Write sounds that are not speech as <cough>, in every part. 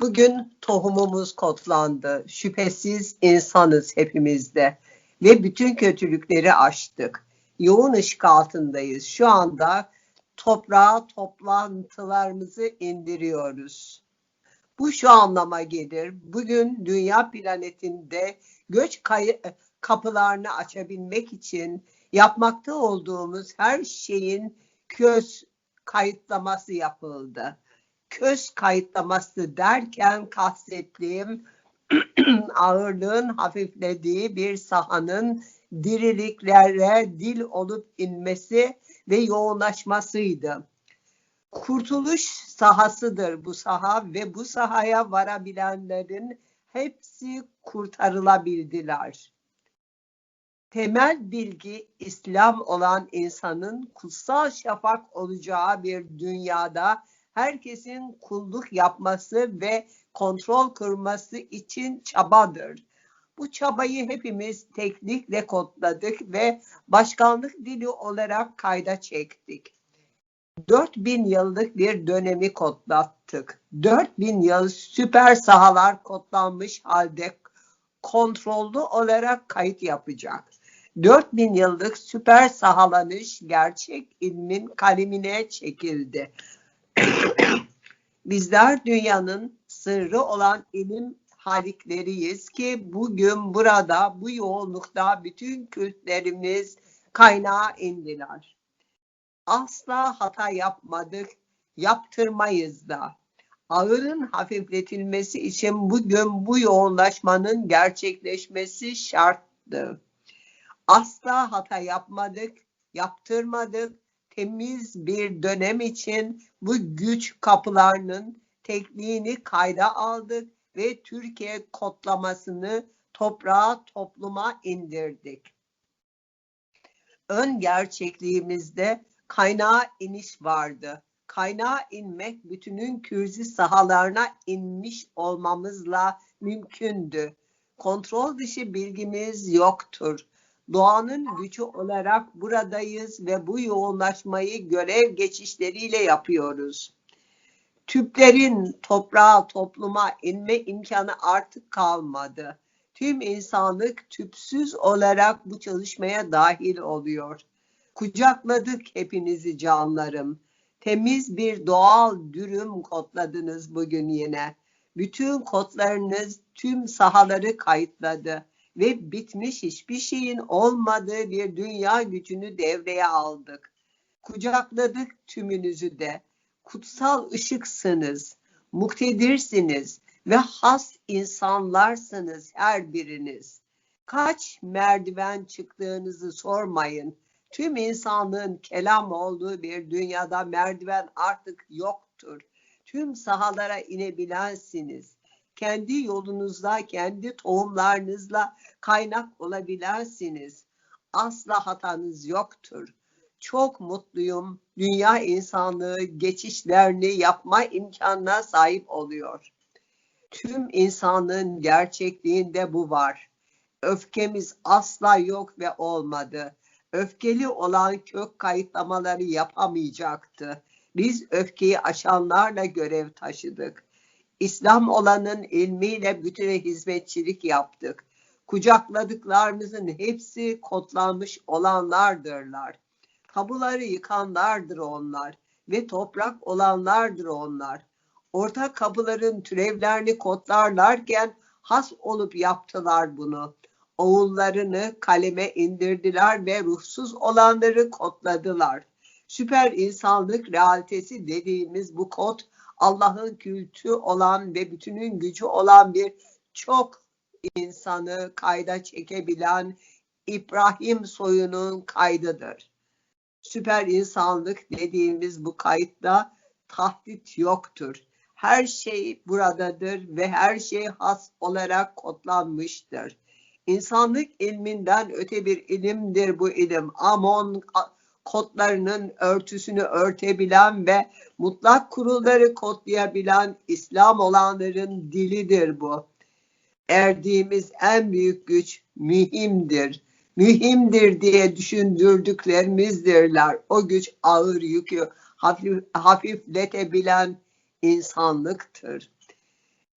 Bugün tohumumuz kodlandı. Şüphesiz insanız hepimizde ve bütün kötülükleri aştık. Yoğun ışık altındayız. Şu anda toprağa toplantılarımızı indiriyoruz. Bu şu anlama gelir. Bugün dünya planetinde göç kapılarını açabilmek için yapmakta olduğumuz her şeyin köz kayıtlaması yapıldı. Köz kayıtlaması derken kastettiğim <clears throat> ağırlığın hafiflediği bir sahanın diriliklere dil olup inmesi ve yoğunlaşmasıydı. Kurtuluş sahasıdır bu saha ve bu sahaya varabilenlerin hepsi kurtarılabildiler. Temel bilgi İslam olan insanın kutsal şafak olacağı bir dünyada herkesin kulluk yapması ve kontrol kurması için çabadır. Bu çabayı hepimiz teknikle kodladık ve başkanlık dili olarak kayda çektik. 4000 yıllık bir dönemi kodlattık. 4000 yıl süper sahalar kodlanmış halde kontrollü olarak kayıt yapacak. 4000 yıllık süper sahalanış gerçek ilmin kalemine çekildi. Bizler dünyanın sırrı olan ilim halikleriyiz ki bugün burada bu yoğunlukta bütün kültlerimiz kaynağa indiler. Asla hata yapmadık, yaptırmayız da. Ağırın hafifletilmesi için bugün bu yoğunlaşmanın gerçekleşmesi şarttı. Asla hata yapmadık, yaptırmadık. Temiz bir dönem için bu güç kapılarının tekniğini kayda aldık ve Türkiye kodlamasını toprağa, topluma indirdik. Ön gerçekliğimizde kaynağa iniş vardı. Kaynağa inmek bütünün kürzi sahalarına inmiş olmamızla mümkündü. Kontrol dışı bilgimiz yoktur. Doğanın gücü olarak buradayız ve bu yoğunlaşmayı görev geçişleriyle yapıyoruz. Tüplerin toprağa, topluma inme imkanı artık kalmadı. Tüm insanlık tüpsüz olarak bu çalışmaya dahil oluyor. Kucakladık hepinizi canlarım. Temiz bir doğal dürüm kodladınız bugün yine. Bütün kodlarınız tüm sahaları kayıtladı ve bitmiş hiçbir şeyin olmadığı bir dünya gücünü devreye aldık. Kucakladık tümünüzü de. Kutsal ışıksınız, muktedirsiniz ve has insanlarsınız her biriniz. Kaç merdiven çıktığınızı sormayın. Tüm insanlığın kelam olduğu bir dünyada merdiven artık yoktur. Tüm sahalara inebilensiniz. Kendi yolunuzla, kendi tohumlarınızla kaynak olabilensiniz. Asla hatanız yoktur. Çok mutluyum. Dünya insanlığı geçişlerini yapma imkanına sahip oluyor. Tüm insanlığın gerçekliğinde bu var. Öfkemiz asla yok ve olmadı. Öfkeli olan kök kayıtlamaları yapamayacaktı. Biz öfkeyi aşanlarla görev taşıdık. İslam olanın ilmiyle bütüne hizmetçilik yaptık. Kucakladıklarımızın hepsi kodlanmış olanlardırlar. Tabuları yıkanlardır onlar ve toprak olanlardır onlar. Orta kapıların türevlerini kodlarlarken has olup yaptılar bunu. Oğullarını kaleme indirdiler ve ruhsuz olanları kodladılar. Süper insanlık realitesi dediğimiz bu kod Allah'ın kültü olan ve bütünün gücü olan bir çok insanı kayda çekebilen İbrahim soyunun kaydıdır. Süper insanlık dediğimiz bu kayıtta tahdit yoktur. Her şey buradadır ve her şey has olarak kodlanmıştır. İnsanlık ilminden öte bir ilimdir bu ilim. Amon kodlarının örtüsünü örtebilen ve mutlak kurulları kodlayabilen İslam olanların dilidir bu. Erdiğimiz en büyük güç mühimdir. Mühimdir diye düşündürdüklerimizdirler. O güç ağır yükü hafif, hafifletebilen insanlıktır.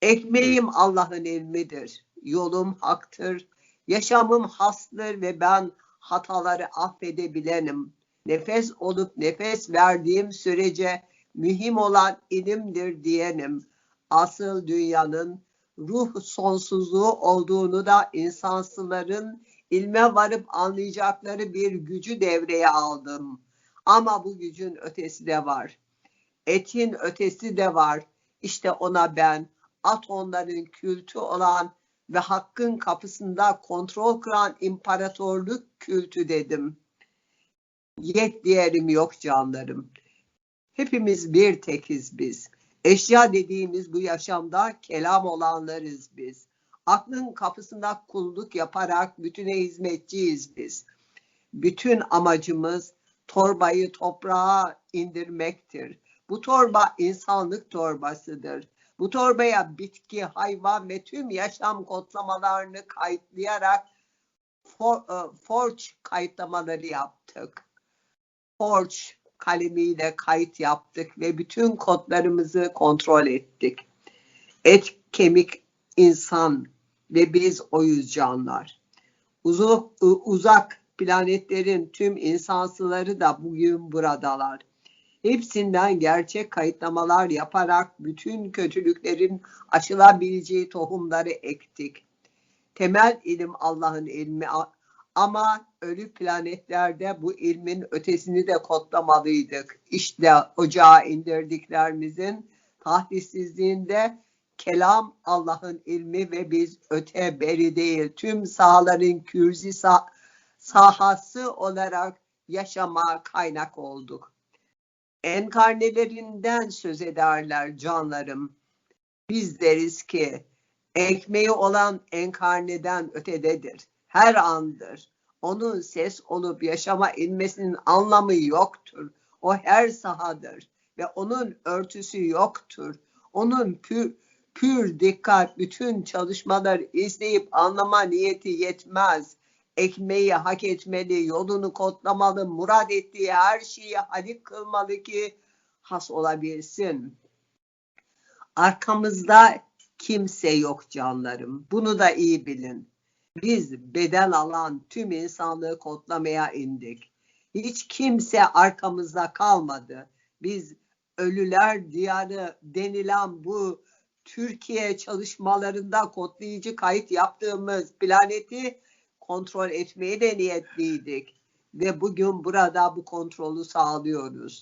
Ekmeğim Allah'ın ilmidir. Yolum haktır. Yaşamım hastır ve ben hataları affedebilenim. Nefes olup nefes verdiğim sürece mühim olan ilimdir diyenim. Asıl dünyanın ruh sonsuzluğu olduğunu da insansıların ilme varıp anlayacakları bir gücü devreye aldım. Ama bu gücün ötesi de var. Etin ötesi de var. İşte ona ben atonların kültü olan ve hakkın kapısında kontrol kuran imparatorluk kültü dedim. Yet diyelim yok canlarım. Hepimiz bir tekiz biz. Eşya dediğimiz bu yaşamda kelam olanlarız biz. Aklın kapısında kulluk yaparak bütüne hizmetçiyiz biz. Bütün amacımız torbayı toprağa indirmektir. Bu torba insanlık torbasıdır. Bu torbaya bitki, hayvan ve tüm yaşam kodlamalarını kayıtlayarak for, uh, Forge kayıtlamaları yaptık. Forge kalemiyle kayıt yaptık ve bütün kodlarımızı kontrol ettik. Et, kemik, insan ve biz oyuz canlar. Uzak, uzak planetlerin tüm insansıları da bugün buradalar. Hepsinden gerçek kayıtlamalar yaparak bütün kötülüklerin aşılabileceği tohumları ektik. Temel ilim Allah'ın ilmi ama ölü planetlerde bu ilmin ötesini de kodlamalıydık. İşte ocağa indirdiklerimizin tahdissizliğinde kelam Allah'ın ilmi ve biz öte beri değil tüm sahaların kürzi sah sahası olarak yaşama kaynak olduk. Enkarnelerinden söz ederler canlarım. Biz deriz ki ekmeği olan enkarneden ötededir. Her andır. Onun ses olup yaşama inmesinin anlamı yoktur. O her sahadır ve onun örtüsü yoktur. Onun pür, pür dikkat bütün çalışmaları izleyip anlama niyeti yetmez ekmeği hak etmeli, yolunu kodlamalı, murad ettiği her şeyi halik kılmalı ki has olabilsin. Arkamızda kimse yok canlarım. Bunu da iyi bilin. Biz bedel alan tüm insanlığı kodlamaya indik. Hiç kimse arkamızda kalmadı. Biz ölüler diyarı denilen bu Türkiye çalışmalarında kodlayıcı kayıt yaptığımız planeti kontrol etmeye de niyetliydik. Ve bugün burada bu kontrolü sağlıyoruz.